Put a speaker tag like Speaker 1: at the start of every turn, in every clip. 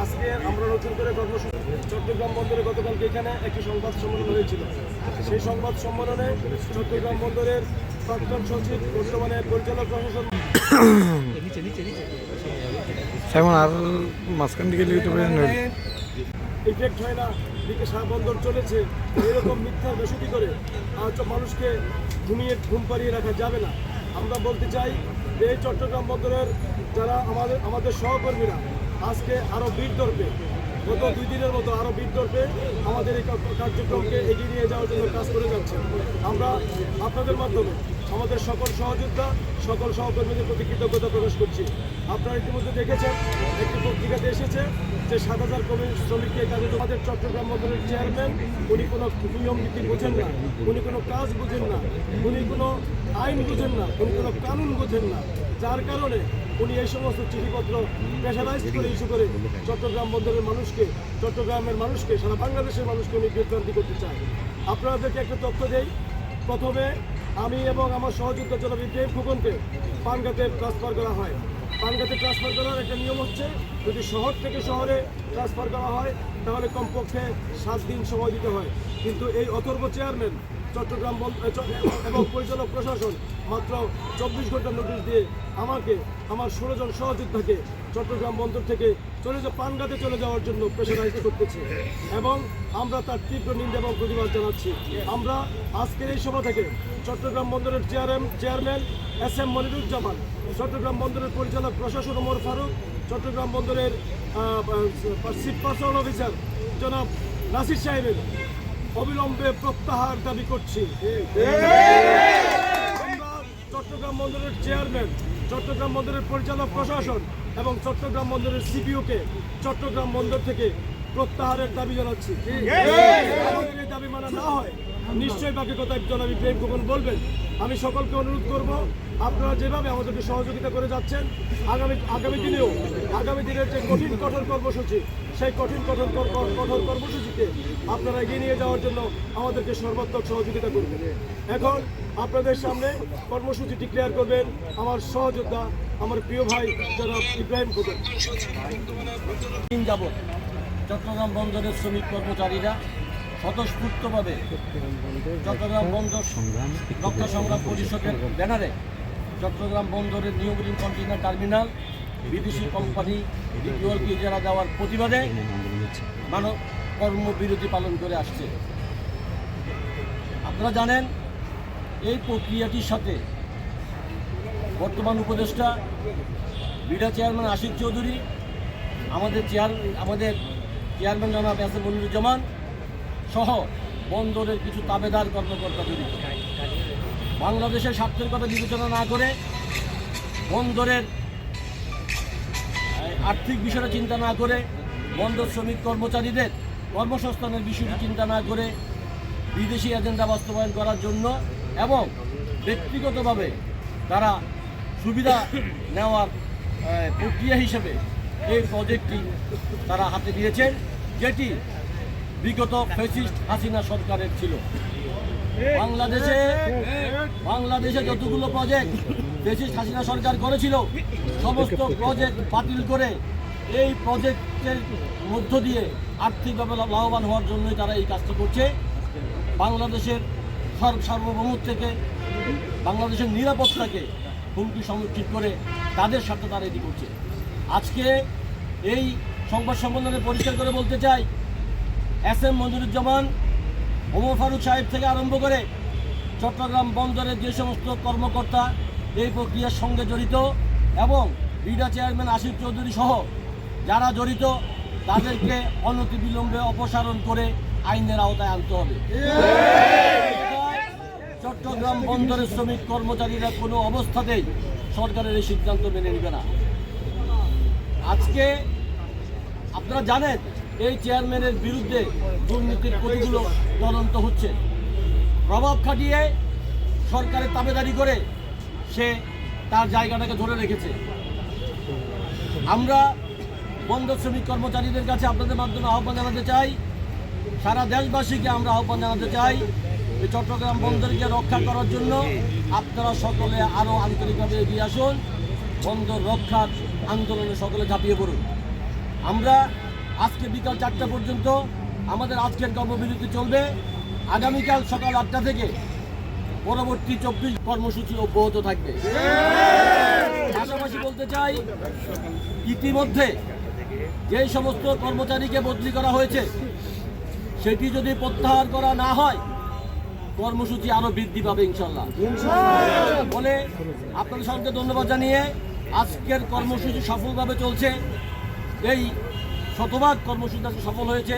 Speaker 1: আজকে আমরা নতুন করে কর্মসূচি চট্টগ্রাম বন্দরে গতকালকে এখানে একটি সংবাদ সম্মেলন হয়েছিল সেই সংবাদ সম্মেলনে চট্টগ্রাম বন্দরের প্রাক্তন সচিব বর্তমানে পরিচালক প্রশাসন
Speaker 2: এখন আর মাঝখান দিকে লিখতে পারেন
Speaker 1: ইফেক্ট হয় না, দিকে বন্দর চলেছে, এরকম মিথ্যা বেসুতি করে মানুষকে ঘুমিয়ে, ঘুম পাড়িয়ে রাখা যাবে না। আমরা বলতে চাই যে এই চট্টগ্রাম বন্দরের যারা আমাদের আমাদের সহকর্মীরা, আজকে আরও বীর দর্পে গত দুই দিনের মতো আরও বীর দর্পে আমাদের এই কার্যক্রমকে এগিয়ে নিয়ে যাওয়ার জন্য কাজ করে যাচ্ছে আমরা আপনাদের মাধ্যমে আমাদের সকল সহযোদ্ধা, সকল সহকর্মীদের প্রতি কৃতজ্ঞতা প্রকাশ করছি। আপনারা ইতিমধ্যে দেখেছেন, একটি পত্রিকাতে এসেছে যে সাত হাজার কর্মী শ্রমিককে কাজে আমাদের চট্টগ্রাম বন্দরের চেয়ারম্যান, উনি কোনো নিয়ম নীতি বোঝেন না, উনি কোনো কাজ বোঝেন না, উনি কোনো আইন বোঝেন না, উনি কোনো কানুন বোঝেন না। যার কারণে উনি এই সমস্ত চিঠিপত্র প্রেশারাইজ করে ইস্যু করে চট্টগ্রাম বন্দরের মানুষকে, চট্টগ্রামের মানুষকে, সারা বাংলাদেশের মানুষকে উনি বিভ্রান্তি করতে চান আপনাদেরকে একটা তথ্য দেই। প্রথমে আমি এবং আমার সহযোগিতা জনাব ইব্রাহিম ফুকনকে পানগাতে ট্রান্সফার করা হয়। পানগাতে ট্রান্সফার করার একটা নিয়ম হচ্ছে, যদি শহর থেকে শহরে ট্রান্সফার করা হয়, তাহলে কমপক্ষে সাত দিন সময় দিতে হয়। কিন্তু এই অথর্ব চেয়ারম্যান, চট্টগ্রাম এবং পরিচালক প্রশাসন মাত্র চব্বিশ ঘণ্টা নোটিশ দিয়ে আমাকে আমার ষোলো জন সহযোদ্ধাকে চট্টগ্রাম বন্দর থেকে চলে যা পানগাতে চলে যাওয়ার জন্য প্রেশারাইজ করতেছে। এবং আমরা তার তীব্র নিন্দা এবং প্রতিবাদ জানাচ্ছি। আমরা আজকের এই সভা থেকে চট্টগ্রাম বন্দরের chairman chairman S M Moniruzzaman, Chattogram বন্দরের পরিচালক প্রশাসন ওমর ফারুক, চট্টগ্রাম বন্দরের চিফ পার্সোনাল অফিসার জনাব নাসির সাহেবের অবিলম্বে প্রত্যাহার দাবি করছি। চট্টগ্রাম বন্দরের চেয়ারম্যান চট্টগ্রাম বন্দরের পরিচালক প্রশাসন এবং চট্টগ্রাম বন্দরের সিপিওকে চট্টগ্রাম বন্দর থেকে প্রত্যাহারের দাবি জানাচ্ছি। আমাদের এই দাবি মানা না হয় নিশ্চয়ই বাকি কথা একজন আমি প্রেম গোপন বলবেন। আমি সকলকে অনুরোধ করব আপনারা যেভাবে আমাদেরকে সহযোগিতা করে যাচ্ছেন আগামী আগামী দিনেও আগামী দিনের যে কঠিন কঠোর কর্মসূচি সেই কঠিন কঠোর কঠোর কর্মসূচিতে আপনারা এগিয়ে নিয়ে যাওয়ার জন্য আমাদেরকে সর্বাত্মক সহযোগিতা করবেন। এখন আপনাদের সামনে কর্মসূচি ডিক্লেয়ার করবেন আমার সহযোদ্ধা আমার প্রিয় ভাই জনাব ইব্রাহিম
Speaker 3: দিন যাবৎ চট্টগ্রাম বন্দরের শ্রমিক কর্মচারীরা স্বতঃস্ফূর্তভাবে চট্টগ্রাম বন্দর রক্ষা সংগ্রাম পরিষদের ব্যানারে চট্টগ্রাম বন্দরের নিউগ্রিন কন্টেইনার টার্মিনাল বিদেশি কোম্পানি ডিপিওলকে ইজারা দেওয়ার প্রতিবাদে মানব কর্মবিরতি পালন করে আসছে। আপনারা জানেন, এই প্রক্রিয়াটির সাথে বর্তমান উপদেষ্টা, বিডা চেয়ারম্যান আশিক চৌধুরী, আমাদের চেয়ার, আমাদের চেয়ারম্যান জনাব এস মনিরুজ্জামান সহ বন্দরের কিছু তাবেদার কর্মকর্তা জড়িত। বাংলাদেশের স্বার্থের কথা বিবেচনা না করে বন্দরের আর্থিক বিষয়টা চিন্তা না করে, বন্দর শ্রমিক কর্মচারীদের কর্মসংস্থানের বিষয়টি চিন্তা না করে বিদেশি এজেন্ডা বাস্তবায়ন করার জন্য এবং ব্যক্তিগতভাবে তারা সুবিধা নেওয়ার প্রক্রিয়া হিসেবে এই প্রজেক্টটি তারা হাতে নিয়েছেন, যেটি বিগত ফেসিস্ট হাসিনা সরকারের ছিল। বাংলাদেশে বাংলাদেশে যতগুলো প্রজেক্ট ফেসিস্ট হাসিনা সরকার করেছিল, সমস্ত প্রজেক্ট বাতিল করে এই প্রজেক্টের মধ্য দিয়ে আর্থিকভাবে লাভবান হওয়ার জন্যই তারা এই কাজটি করছে। বাংলাদেশের সর্ব সার্বভৌমত্ব থেকে বাংলাদেশের নিরাপত্তাকে হুমকি সম্মুখীন করে তাদের সাথে তারা এটি করছে। আজকে এই সংবাদ সম্মেলনে পরিষ্কার করে বলতে চাই, এস এম মঞ্জুরুজ্জামান ওমর ফারুক সাহেব থেকে আরম্ভ করে চট্টগ্রাম বন্দরের যে সমস্ত কর্মকর্তা এই প্রক্রিয়ার সঙ্গে জড়িত এবং বিডা চেয়ারম্যান আশিফ চৌধুরী সহ যারা জড়িত, তাদেরকে অনতিবিলম্বে অপসারণ করে আইনের আওতায় আনতে হবে। চট্টগ্রাম বন্দরের শ্রমিক কর্মচারীরা কোনো অবস্থাতেই সরকারের এই সিদ্ধান্ত মেনে নেবে না। আজকে আপনারা জানেন, এই চেয়ারম্যানের বিরুদ্ধে দুর্নীতির কতগুলো তদন্ত হচ্ছে। প্রভাব খাটিয়ে সরকারের তাবেদারি করে সে তার জায়গাটাকে ধরে রেখেছে। আমরা বন্দর শ্রমিক কর্মচারীদের কাছে আপনাদের মাধ্যমে আহ্বান জানাতে চাই। সারা দেশবাসীকে আমরা আহ্বান জানাতে চাই এই চট্টগ্রাম বন্দরকে রক্ষা করার জন্য আপনারা সকলে আরও আন্তরিকভাবে এগিয়ে আসুন। বন্দর রক্ষার আন্দোলনে সকলে ঝাঁপিয়ে পড়ুন। আমরা আজকে বিকাল চারটা পর্যন্ত আমাদের আজকের কর্মবিরতি চলবে। আগামীকাল সকাল আটটা থেকে পরবর্তী চব্বিশ কর্মসূচি অব্যাহত থাকবে। পাশাপাশি বলতে চাই, ইতিমধ্যে যে সমস্ত কর্মচারীকে বদলি করা হয়েছে, সেটি যদি প্রত্যাহার করা না হয়, কর্মসূচি আরও বৃদ্ধি পাবে ইনশাল্লাহ বলে আপনাদের সঙ্গে ধন্যবাদ জানিয়ে আজকের কর্মসূচি সফলভাবে চলছে। এই শতভাগ কর্মসূচি সফল হয়েছে।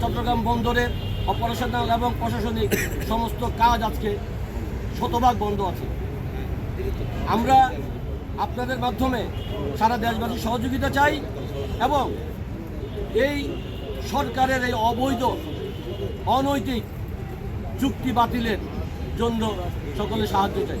Speaker 3: চট্টগ্রাম বন্দরের অপারেশনাল এবং প্রশাসনিক সমস্ত কাজ আজকে শতভাগ বন্ধ আছে। আমরা আপনাদের মাধ্যমে সারা দেশবাসীর সহযোগিতা চাই এবং এই সরকারের এই অবৈধ, অনৈতিক চুক্তি বাতিলের জন্য সকলে সাহায্য চাই।